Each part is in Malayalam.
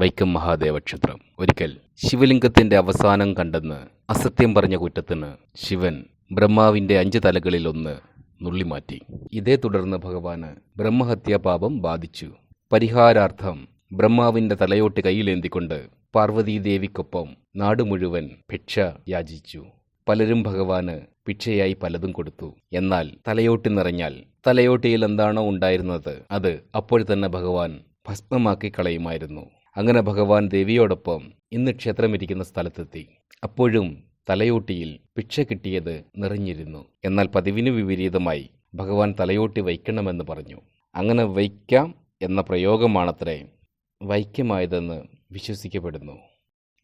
വൈക്കം മഹാദേവ ക്ഷേത്രം ഒരിക്കൽ ശിവലിംഗത്തിന്റെ അവസാനം കണ്ടെന്ന് അസത്യം പറഞ്ഞ കുറ്റത്തിന് ശിവൻ ബ്രഹ്മാവിന്റെ അഞ്ച് തലകളിൽ ഒന്ന് നുള്ളിമാറ്റി. ഇതേ തുടർന്ന് ഭഗവാന് ബ്രഹ്മഹത്യാപാപം ബാധിച്ചു. പരിഹാരാർത്ഥം ബ്രഹ്മാവിന്റെ തലയോട്ട് കയ്യിലേന്തിക്കൊണ്ട് പാർവതീദേവിക്കൊപ്പം നാട് മുഴുവൻ ഭിക്ഷ യാചിച്ചു. പലരും ഭഗവാന് ഭിക്ഷയായി പലതും കൊടുത്തു. എന്നാൽ തലയോട്ടി നിറഞ്ഞാൽ തലയോട്ടിയിൽ എന്താണോ ഉണ്ടായിരുന്നത് അത് അപ്പോൾ തന്നെ ഭഗവാൻ ഭസ്മമാക്കി കളയുമായിരുന്നു അങ്ങനെ ഭഗവാൻ ദേവിയോടൊപ്പം ഇന്ന് ക്ഷേത്രമിരിക്കുന്ന സ്ഥലത്തെത്തി. അപ്പോഴും തലയോട്ടിയിൽ ഭിക്ഷ കിട്ടിയത് നിറഞ്ഞിരുന്നു. എന്നാൽ പതിവിന് വിപരീതമായി ഭഗവാൻ തലയോട്ടി വയ്ക്കണമെന്ന് പറഞ്ഞു. അങ്ങനെ വയ്ക്കാം എന്ന പ്രയോഗമാണത്രേ വൈക്യമായതെന്ന് വിശ്വസിക്കപ്പെടുന്നു.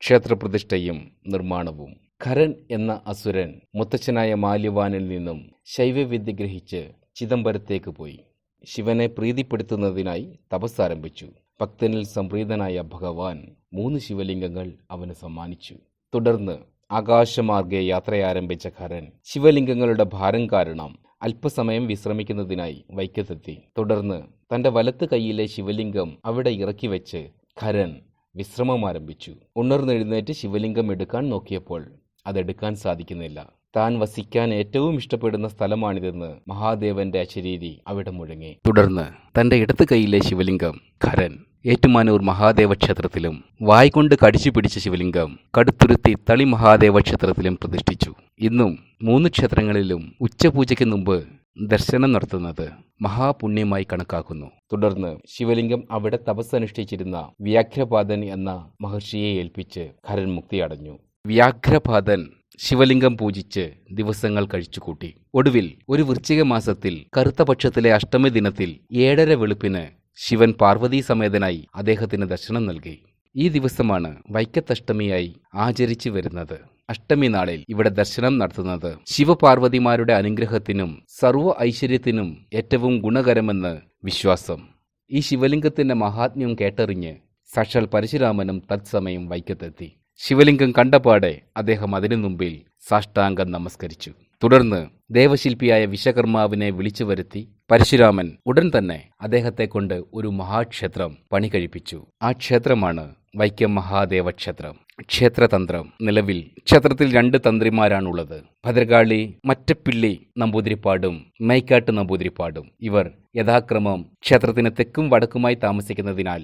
ക്ഷേത്രപ്രതിഷ്ഠയും നിർമ്മാണവും. ഖരൻ എന്ന അസുരൻ മുത്തച്ഛനായ മാല്യവാനിൽ നിന്നും ശൈവവിദ്യ ഗ്രഹിച്ച് ചിദംബരത്തേക്ക് പോയി. ശിവനെ പ്രീതിപ്പെടുത്തുന്നതിനായി തപസ് ആരംഭിച്ചു. ഭക്തനിൽ സംപ്രീതനായ ഭഗവാൻ മൂന്ന് ശിവലിംഗങ്ങൾ അവന് സമ്മാനിച്ചു. തുടർന്ന് ആകാശമാർഗെ യാത്രയാരംഭിച്ച കരൻ ശിവലിംഗങ്ങളുടെ ഭാരം കാരണം അല്പസമയം വിശ്രമിക്കുന്നതിനായി വൈക്കത്തെത്തി. തുടർന്ന് തന്റെ വലത്ത് കൈയിലെ ശിവലിംഗം അവിടെ ഇറക്കി വെച്ച് ഖരൻ വിശ്രമം ആരംഭിച്ചു. ഉണർന്നെഴുന്നേറ്റ് ശിവലിംഗം എടുക്കാൻ നോക്കിയപ്പോൾ അതെടുക്കാൻ സാധിക്കുന്നില്ല. താൻ വസിക്കാൻ ഏറ്റവും ഇഷ്ടപ്പെടുന്ന സ്ഥലമാണിതെന്ന് മഹാദേവന്റെ അശരീരി അവിടെ മുഴങ്ങി. തുടർന്ന് തന്റെ ഇടത്ത് കൈയിലെ ശിവലിംഗം ഖരൻ ഏറ്റുമാനൂർ മഹാദേവ ക്ഷേത്രത്തിലും വായ്കൊണ്ട് കടിച്ചു പിടിച്ച ശിവലിംഗം കടുത്തുരുത്തി തളി മഹാദേവ ക്ഷേത്രത്തിലും പ്രതിഷ്ഠിച്ചു. ഇന്നും മൂന്ന് ക്ഷേത്രങ്ങളിലും ഉച്ചപൂജയ്ക്ക് മുമ്പ് ദർശനം നടത്തുന്നത് മഹാപുണ്യമായി കണക്കാക്കുന്നു. തുടർന്ന് ശിവലിംഗം അവിടെ തപസ്സനുഷ്ഠിച്ചിരുന്ന വ്യാഖ്യപാതൻ എന്ന മഹർഷിയെ ഏൽപ്പിച്ച് ഖരൻ മുക്തിയടഞ്ഞു വ്യാഘ്രപാദൻ ശിവലിംഗം പൂജിച്ച് ദിവസങ്ങൾ കഴിച്ചുകൂട്ടി. ഒടുവിൽ ഒരു വൃശ്ചിക മാസത്തിൽ കറുത്തപക്ഷത്തിലെ അഷ്ടമി ദിനത്തിൽ ഏഴര വെളുപ്പിന് ശിവൻ പാർവതീ സമേതനായി അദ്ദേഹത്തിന് ദർശനം നൽകി. ഈ ദിവസമാണ് വൈക്കത്തഷ്ടമിയായി ആചരിച്ചു വരുന്നത്. അഷ്ടമി നാളിൽ ഇവിടെ ദർശനം നടത്തുന്നത് ശിവപാർവതിമാരുടെ അനുഗ്രഹത്തിനും സർവ ഐശ്വര്യത്തിനും ഏറ്റവും ഗുണകരമെന്ന് വിശ്വാസം. ഈ ശിവലിംഗത്തിന്റെ മഹാത്മ്യം കേട്ടറിഞ്ഞ് സക്ഷൽ പരശുരാമനും തത്സമയം വൈക്കത്തെത്തി. ശിവലിംഗം കണ്ടപാടെ അദ്ദേഹം അതിനു മുമ്പിൽ സാഷ്ടാംഗം നമസ്കരിച്ചു. തുടർന്ന് ദേവശില്പിയായ വിശ്വകർമാവിനെ വിളിച്ചു വരുത്തി പരശുരാമൻ ഉടൻ തന്നെ അദ്ദേഹത്തെ കൊണ്ട് ഒരു മഹാക്ഷേത്രം പണി കഴിപ്പിച്ചു ആ ക്ഷേത്രമാണ് വൈക്കം മഹാദേവ ക്ഷേത്രം ക്ഷേത്രതന്ത്രം നിലവിൽ ക്ഷേത്രത്തിൽ രണ്ട് തന്ത്രിമാരാണുള്ളത്. ഭദ്രകാളി മറ്റപ്പിള്ളി നമ്പൂതിരിപ്പാടും മൈക്കാട്ട് നമ്പൂതിരിപ്പാടും. ഇവർ യഥാക്രമം ക്ഷേത്രത്തിന് തെക്കും വടക്കുമായി താമസിക്കുന്നതിനാൽ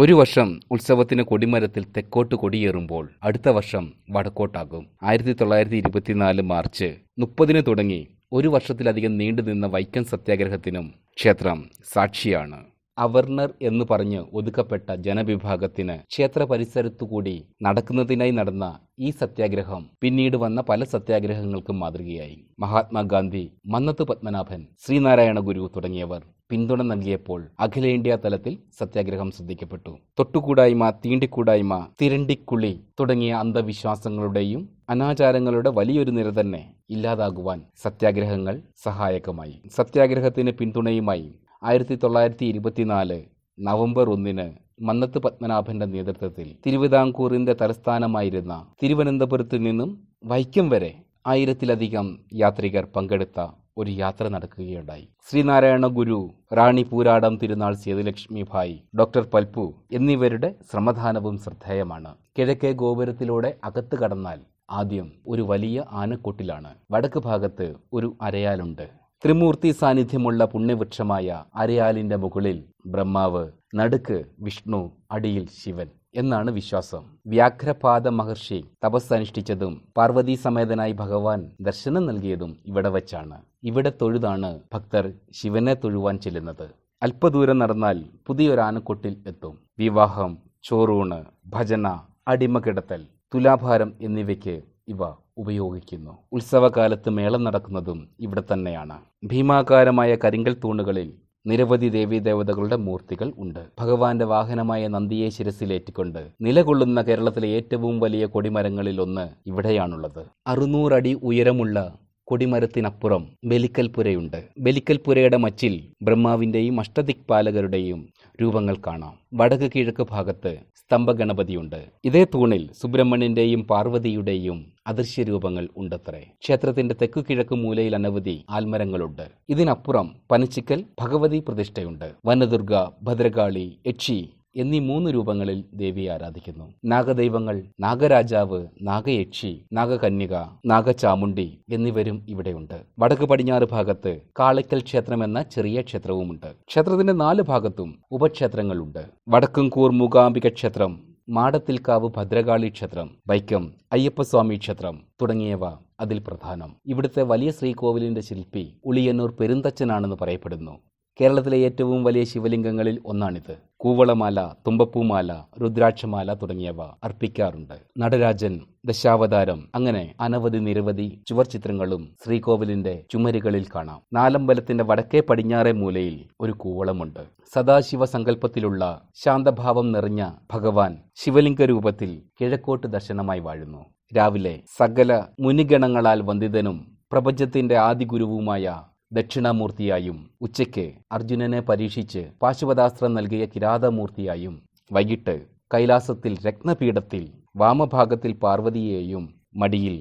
ഒരു വർഷം ഉത്സവത്തിന് കൊടിമരത്തിൽ തെക്കോട്ട് കൊടിയേറുമ്പോൾ അടുത്ത വർഷം വടക്കോട്ടാകും. ആയിരത്തി തൊള്ളായിരത്തി ഇരുപത്തിനാല് മാർച്ച് മുപ്പതിന് തുടങ്ങി ഒരു വർഷത്തിലധികം നീണ്ടു നിന്ന വൈക്കം സത്യാഗ്രഹത്തിനും ക്ഷേത്രം സാക്ഷിയാണ്. അവർണർ എന്ന് പറഞ്ഞ് ഒതുക്കപ്പെട്ട ജനവിഭാഗത്തിന് ക്ഷേത്ര പരിസരത്തുകൂടി നടക്കുന്നതിനായി നടന്ന ഈ സത്യാഗ്രഹം പിന്നീട് വന്ന പല സത്യാഗ്രഹങ്ങൾക്കും മാതൃകയായി. മഹാത്മാഗാന്ധി മന്നത്ത് പത്മനാഭൻ ശ്രീനാരായണ ഗുരു തുടങ്ങിയവർ പിന്തുണ നൽകിയപ്പോൾ അഖിലേന്ത്യാ തലത്തിൽ സത്യാഗ്രഹം ശ്രദ്ധിക്കപ്പെട്ടു. തൊട്ടുകൂടായ്മ തീണ്ടിക്കൂടായ്മ തിരണ്ടിക്കുളി തുടങ്ങിയ അന്ധവിശ്വാസങ്ങളുടെയും അനാചാരങ്ങളുടെ വലിയൊരു നിര തന്നെ ഇല്ലാതാകുവാൻ സത്യാഗ്രഹങ്ങൾ സഹായകമായി. സത്യാഗ്രഹത്തിന് പിന്തുണയുമായി ആയിരത്തി തൊള്ളായിരത്തി ഇരുപത്തിനാല് നവംബർ ഒന്നിന് മന്നത്ത് പത്മനാഭന്റെ നേതൃത്വത്തിൽ തിരുവിതാംകൂറിന്റെ തലസ്ഥാനമായിരുന്ന തിരുവനന്തപുരത്തു നിന്നും വൈക്കം വരെ ആയിരത്തിലധികം യാത്രികർ പങ്കെടുത്ത ഒരു യാത്ര നടക്കുകയുണ്ടായി. ശ്രീനാരായണ ഗുരു റാണി പൂരാടം തിരുനാൾ സേതുലക്ഷ്മി ഭായ് ഡോക്ടർ പൽപ്പു എന്നിവരുടെ ശ്രമദാനവും ശ്രദ്ധേയമാണ്. കിഴക്കേ ഗോപുരത്തിലൂടെ അകത്ത് കടന്നാൽ ആദ്യം ഒരു വലിയ ആനക്കൂട്ടിലാണ്. വടക്ക് ഭാഗത്ത് ഒരു അരയാലുണ്ട്. ത്രിമൂർത്തി സാന്നിധ്യമുള്ള പുണ്യവൃക്ഷമായ അരയാലിന്റെ മുകളിൽ ബ്രഹ്മാവ് നടുക്ക് വിഷ്ണു അടിയിൽ ശിവൻ. എന്നാണ് വിശ്വാസം. വ്യാഘ്രപാദ മഹർഷി തപസ് അനുഷ്ഠിച്ചതും പാർവതി സമേതനായി ഭഗവാൻ ദർശനം നൽകിയതും ഇവിടെ വച്ചാണ്. ഇവിടെ തൊഴുതാണ് ഭക്തർ ശിവനെ തൊഴുവാൻ ചെല്ലുന്നത്. അല്പദൂരം നടന്നാൽ പുതിയൊരു ആനക്കൊട്ടിൽ എത്തും. വിവാഹം ചോറൂണ് ഭജന അടിമ കിടത്തൽ തുലാഭാരം എന്നിവയ്ക്ക് ഇവ ഉപയോഗിക്കുന്നു. ഉത്സവകാലത്ത് മേളം നടക്കുന്നതും ഇവിടെ തന്നെയാണ്. ഭീമാകാരമായ കരിങ്കൽ തൂണുകളിൽ നിരവധി ദേവീദേവതകളുടെ മൂർത്തികൾ ഉണ്ട്. ഭഗവാന്റെ വാഹനമായ നന്ദിയെ ശിരസിലേറ്റിക്കൊണ്ട് നിലകൊള്ളുന്ന കേരളത്തിലെ ഏറ്റവും വലിയ കൊടിമരങ്ങളിൽ ഒന്ന് ഇവിടെയാണുള്ളത്. അറുന്നൂറടി ഉയരമുള്ള കൊടിമരത്തിനപ്പുറം ബലിക്കൽപുരയുണ്ട് ബലിക്കൽപുരയുടെ മച്ചിൽ ബ്രഹ്മാവിന്റെയും അഷ്ടദിക്പാലകരുടെയും രൂപങ്ങൾ കാണാം. വടക്ക് കിഴക്ക് ഭാഗത്ത് സ്തംഭഗണപതിയുണ്ട്. ഇതേ തൂണിൽ സുബ്രഹ്മണ്യന്റെയും പാർവതിയുടെയും അദൃശ്യ രൂപങ്ങൾ ഉണ്ടത്രേ. ക്ഷേത്രത്തിന്റെ തെക്കു കിഴക്ക് മൂലയിൽ അനവധി ആൽമരങ്ങളുണ്ട്. ഇതിനപ്പുറം പനച്ചിക്കൽ ഭഗവതി പ്രതിഷ്ഠയുണ്ട്. വനദുർഗ ഭദ്രകാളി യക്ഷി എന്നീ മൂന്ന് രൂപങ്ങളിൽ ദേവിയെ ആരാധിക്കുന്നു. നാഗദൈവങ്ങൾ നാഗരാജാവ് നാഗയക്ഷി നാഗകന്യക നാഗചാമുണ്ടി എന്നിവരും ഇവിടെയുണ്ട്. വടക്ക് പടിഞ്ഞാറ് ഭാഗത്ത് കാളിക്കൽ ക്ഷേത്രം എന്ന ചെറിയ ക്ഷേത്രവുമുണ്ട്. ക്ഷേത്രത്തിന്റെ നാല് ഭാഗത്തും ഉപക്ഷേത്രങ്ങളുണ്ട്. വടക്കുംകൂർ മൂകാംബിക ക്ഷേത്രം മാടത്തിൽക്കാവ് ഭദ്രകാളി ക്ഷേത്രം വൈക്കം അയ്യപ്പസ്വാമി ക്ഷേത്രം തുടങ്ങിയവ അതിൽ പ്രധാനം. ഇവിടുത്തെ വലിയ ശ്രീകോവിലിന്റെ ശില്പി ഉളിയന്നൂർ പെരുന്തച്ചനാണെന്ന് പറയപ്പെടുന്നു. കേരളത്തിലെ ഏറ്റവും വലിയ ശിവലിംഗങ്ങളിൽ ഒന്നാണിത്. കൂവളമാല തുമ്പപ്പൂമാല രുദ്രാക്ഷമാല തുടങ്ങിയവ അർപ്പിക്കാറുണ്ട്. നടരാജൻ ദശാവതാരം അങ്ങനെ അനവധി നിരവധി ചുവർ ചിത്രങ്ങളും ശ്രീകോവിലിന്റെ ചുമരുകളിൽ കാണാം. നാലമ്പലത്തിന്റെ വടക്കേ പടിഞ്ഞാറേ മൂലയിൽ ഒരു കൂവളമുണ്ട്. സദാശിവ സങ്കല്പത്തിലുള്ള ശാന്തഭാവം നിറഞ്ഞ ഭഗവാൻ ശിവലിംഗ രൂപത്തിൽ കിഴക്കോട്ട് ദർശനമായി വാഴുന്നു. രാവിലെ സകല മുനിഗണങ്ങളാൽ വന്ദിതനും പ്രപഞ്ചത്തിന്റെ ആദിഗുരുവുമായ ദക്ഷിണാമൂർത്തിയായും ഉച്ചയ്ക്ക് അർജുനനെ പരീക്ഷിച്ച് പാശുപതാസ്ത്രം നൽകിയ കിരാതമൂർത്തിയായും വൈകിട്ട് കൈലാസത്തിൽ രത്നപീഠത്തിൽ വാമഭാഗത്തിൽ പാർവതിയെയും മടിയിൽ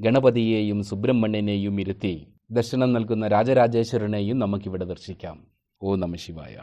ഗണപതിയെയും സുബ്രഹ്മണ്യനെയും ഇരുത്തി ദർശനം നൽകുന്ന രാജരാജേശ്വരനെയും നമുക്കിവിടെ ദർശിക്കാം. ഓ നമ ശിവായ.